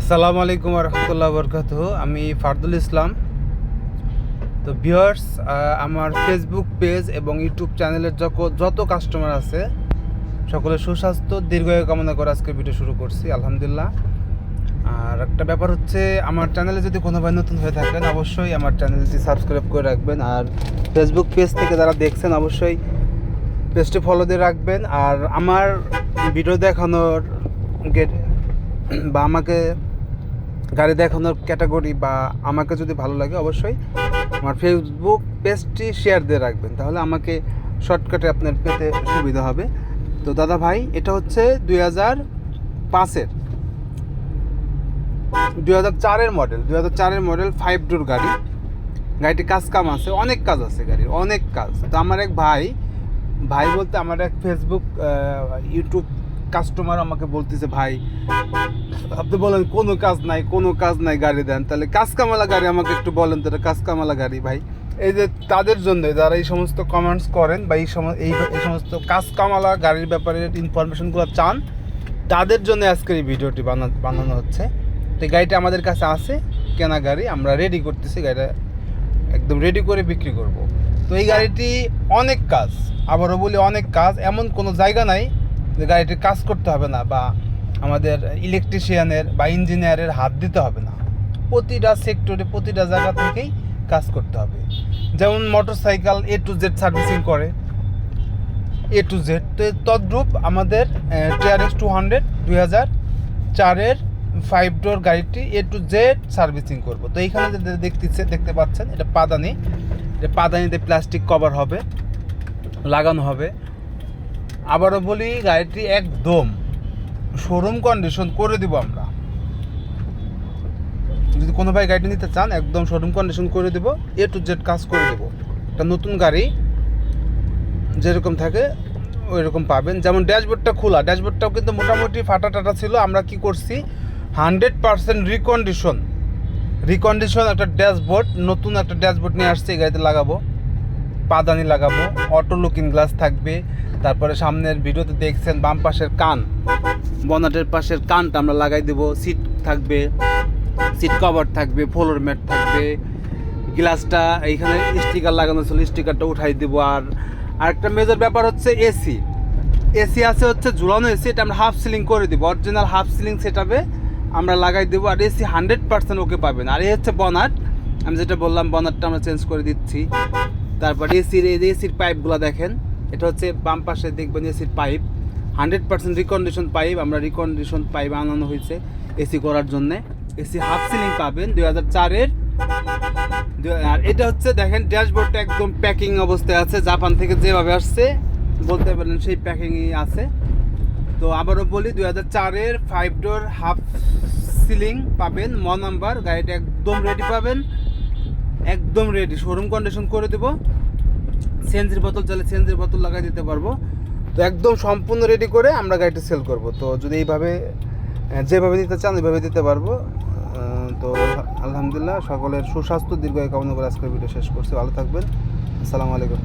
আসসালামু আলাইকুম রহমতুল্লাহ বরকাত আমি ফারদুল ইসলাম। তো ভিউয়ার্স আমার ফেসবুক পেজ এবং ইউটিউব চ্যানেলের যত কাস্টমার আছে সকলে সুস্বাস্থ্য, দীর্ঘায়ু কামনা করে আজকে ভিডিও শুরু করছি, আলহামদুলিল্লাহ। আর একটা ব্যাপার হচ্ছে, আমার চ্যানেলে যদি কোনো ভাই নতুন হয়ে থাকেন, অবশ্যই আমার চ্যানেলটি সাবস্ক্রাইব করে রাখবেন। আর ফেসবুক পেজ থেকে যারা দেখছেন, অবশ্যই পেজটি ফলো দিয়ে রাখবেন। আর আমার ভিডিও দেখানোর গেট বা আমাকে গাড়ি দেখানোর ক্যাটাগরি বা আমাকে যদি ভালো লাগে অবশ্যই আমার ফেসবুক পেজটি শেয়ার দিয়ে রাখবেন। তাহলে আমাকে শর্টকাটে আপনার পেতে সুবিধা হবে। তো দাদা ভাই, এটা হচ্ছে দুই হাজার পাঁচের, দুই হাজার চারের মডেল দুই হাজার চারের মডেল ফাইভ ডোর গাড়ি। গাড়িটি কাজ কাম আছে, অনেক কাজ আছে গাড়ির, অনেক কাজ। তো আমার এক ভাই ভাই বলতে আমার এক ফেসবুক ইউটিউব কাস্টমার আমাকে বলতেছে, ভাই, আপনি বলেন কোনো কাজ নাই, কোনো কাজ নাই গাড়ি দেন। তাহলে কাজ কামালা গাড়ি আমাকে একটু বলেন তো এটা কাজ কামালা গাড়ি, ভাই। এই যে তাদের জন্য যারা এই সমস্ত কমেন্টস করেন বা এই এই সমস্ত কাজ কামালা গাড়ির ব্যাপারে ইনফরমেশনগুলো চান, তাদের জন্য আজকের এই ভিডিওটি বানা, বানানো হচ্ছে। তো এই গাড়িটা আমাদের কাছে আছে, কেনা গাড়ি, আমরা রেডি করতেছি, গাড়িটা একদম রেডি করে বিক্রি করব। তো এই গাড়িটি অনেক কাজ, আবারও বলি অনেক কাজ, এমন কোনো জায়গা নাই যে কাজ করতে হবে না বা আমাদের ইলেকট্রিশিয়ানের বা ইঞ্জিনিয়ারের হাত দিতে হবে না। প্রতিটা সেক্টরে প্রতিটা জায়গা থেকেই কাজ করতে হবে। যেমন motor cycle A to Z servicing করে। এ টু জেড তো তদ্রূপ আমাদের টিআরএক্স টু হান্ড্রেড দুই হাজার চারের ফাইভ ডোর গাড়িটি এ টু জেড সার্ভিসিং করব। তো এইখানে যে দেখতেছে, দেখতে পাচ্ছেন, এটা পাদানি। এটা পাদানিতে প্লাস্টিক কভার হবে, লাগানো হবে। আবারও বলি, গাড়িটি একদম শোরুম কন্ডিশন করে দিব আমরা। যদি কোনো ভাই গাড়িটি নিতে চান, একদম শোরুম কন্ডিশন করে দেবো এ টু জেড কাজ করে দেবো। একটা নতুন গাড়ি যেরকম থাকে ওই রকম পাবেন। যেমন ড্যাশবোর্ডটা খোলা, ড্যাশবোর্ডটাও কিন্তু মোটামুটি ফাটা টাটা ছিল। আমরা কি করছি হান্ড্রেড পার্সেন্ট রিকন্ডিশন রিকন্ডিশন একটা ড্যাশবোর্ড, নতুন একটা ড্যাশবোর্ড নিয়ে আসছে, এই গাড়িতে লাগাবো। পাদানি লাগাবো অটো লুকিং গ্লাস থাকবে তারপরে সামনের ভিডিওতে দেখছেন বাম পাশের কান। বনাটের পাশের কানটা আমরা লাগাই দেবো সিট থাকবে সিট কভার থাকবে ফ্লোর ম্যাট থাকবে। গ্লাসটা এইখানে স্টিকার লাগানো ছিল স্টিকারটা উঠাই দিব। আর আরেকটা মেজর ব্যাপার হচ্ছে এসি এসি আছে হচ্ছে ঝুলানো এসি এটা আমরা হাফ সিলিং করে দিব। অরিজিনাল হাফ সিলিং সেটাবে আমরা লাগাই দেবো আর এসি হান্ড্রেড পার্সেন্ট ওকে পাবেন। আর এই হচ্ছে বনাট। আমি যেটা বললাম, বনাটটা আমরা চেঞ্জ করে দিচ্ছি। তারপর এসির এই এসির পাইপগুলো দেখেন। এটা হচ্ছে বাম পাশে দেখবেন এসির pipe. Hundred percent recondition pipe আমরা রিকন্ডিশন পাইপ আনানো হয়েছে এসি করার জন্যে। এসি হাফ সিলিং পাবেন দুই হাজার চারের আর এটা হচ্ছে দেখেন ড্যাশবোর্ডটা একদম প্যাকিং অবস্থায় আছে, জাপান থেকে যেভাবে আসছে, বলতে পারেন সেই প্যাকিংই আছে। তো আবারও বলি, দুই হাজার চারের ফাইভ ডোর হাফ সিলিং পাবেন ম নাম্বার, গাড়িটা একদম রেডি পাবেন। একদম রেডি শোরুম কন্ডিশন করে দেবো। সিএনজির বোতল চাইলে সিএনজির বোতল লাগাই দিতে পারব। তো একদম সম্পূর্ণ রেডি করে আমরা গাড়িটা সেল করব। তো যদি এইভাবে যেভাবে দিতে চান ওইভাবে দিতে পারব। তো আলহামদুলিল্লাহ সকলের সুস্বাস্থ্য, দীর্ঘায় কামনা করে আজকের ভিডিও শেষ করছি। ভালো থাকবেন। আসসালামু আলাইকুম।